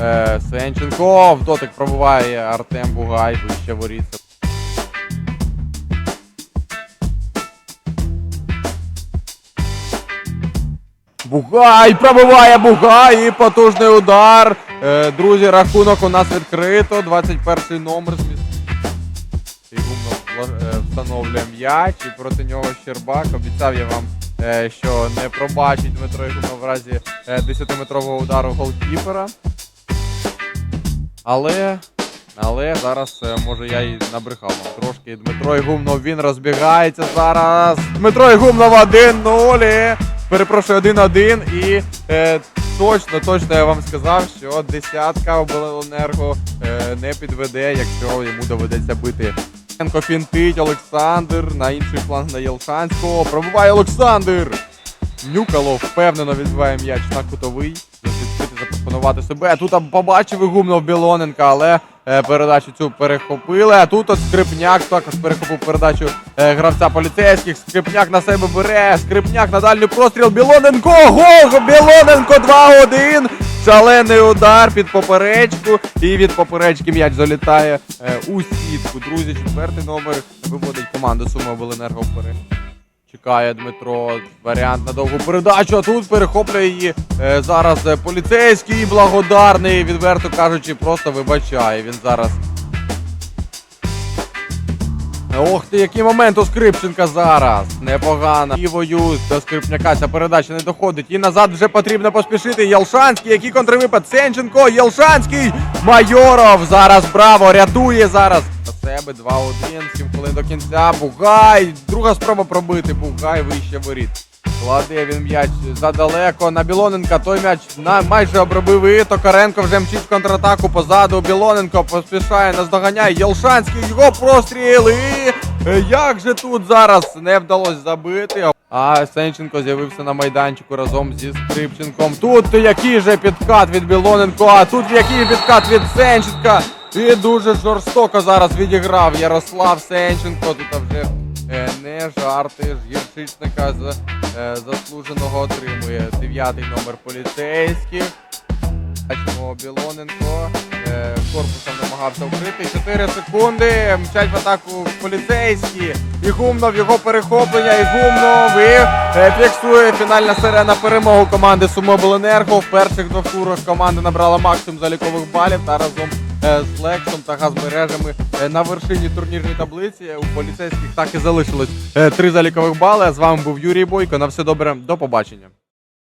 Е, Сенченко. В дотик пробиває Артем Бугай, вище воріт. Бугай пробиває Бугай і потужний удар. Е, друзі, рахунок у нас відкрито. 21 номер з гумно е, встановлює м'яч, і проти нього Щербак. Обіцяв я вам, е, що не пробачить Дмитро Ігумнов в разі е, 10-метрового удару голкіпера. Але, але зараз, е, може, я і набрехав вам трошки. Дмитро Ігумнов, він розбігається зараз. Дмитро Ігумнов 1-0. Перепрошую, 1-1. І е, точно, точно я вам сказав, що десятка обленерго е, не підведе, якщо йому доведеться бити. Фінтить Олександр на інший фланг на Єлшанського. Пробиває Олександр. Нюкало впевнено відбиває м'яч на кутовий. Запропонувати себе. Тут побачив і гумнов Білоненка, але е, передачу цю перехопили. А тут от Скрипняк також перехопив передачу е, гравця поліцейських. Скрипняк на себе бере. Скрипняк на дальній простріл. Білоненко! Гол! Білоненко 2-1. Шалений удар під поперечку. І від поперечки м'яч залітає е, у сітку. Друзі, четвертий номер виводить команду Суми Обленерго вперед. Чекає Дмитро. Варіант на довгу передачу. А тут перехоплює її е, зараз е, поліцейський благодарний. Відверто кажучи, просто вибачає. Він зараз. Ох ти, який момент у Скрипченка зараз. Непогано. Лівою до Скрипняка ця передача не доходить. І назад вже потрібно поспішити. Єлшанський, який контрвипад. Сенченко, Єлшанський. Майоров зараз браво, рятує зараз. Себе 2-1, 7 хвилин до кінця. Бугай. Друга спроба пробити. Бугай вище воріт. Кладе він м'яч задалеко на Білоненка. Той м'яч на майже обробив і Токаренко вже мчить контратаку позаду. Білоненко поспішає, наздоганяє Єлшанський. Його простріл. І е, як же тут зараз не вдалося забити. А Сенченко з'явився на майданчику разом зі Скрипченком. Тут який же підкат від Білоненко, а тут який підкат від Сенченка. І дуже жорстоко зараз відіграв Ярослав Сенченко. Тут вже е, не жарти ж гірчичника з е, заслуженого отримує дев'ятий номер поліцейських. Бачимо Білоненко. Е, корпусом намагався вкрити. 4 секунди. Мчать в атаку поліцейські. І Гумнов, його перехоплення. І Гумнов. І е, фіксує фінальна серія перемогу команди Сумобленерго. В перших двох турах команда набрала максимум залікових балів та разом з Лексом та газмережами е, на вершині турнірної таблиці. У поліцейських так і залишилось е, три залікових бали. З вами був Юрій Бойко. На все добре, до побачення.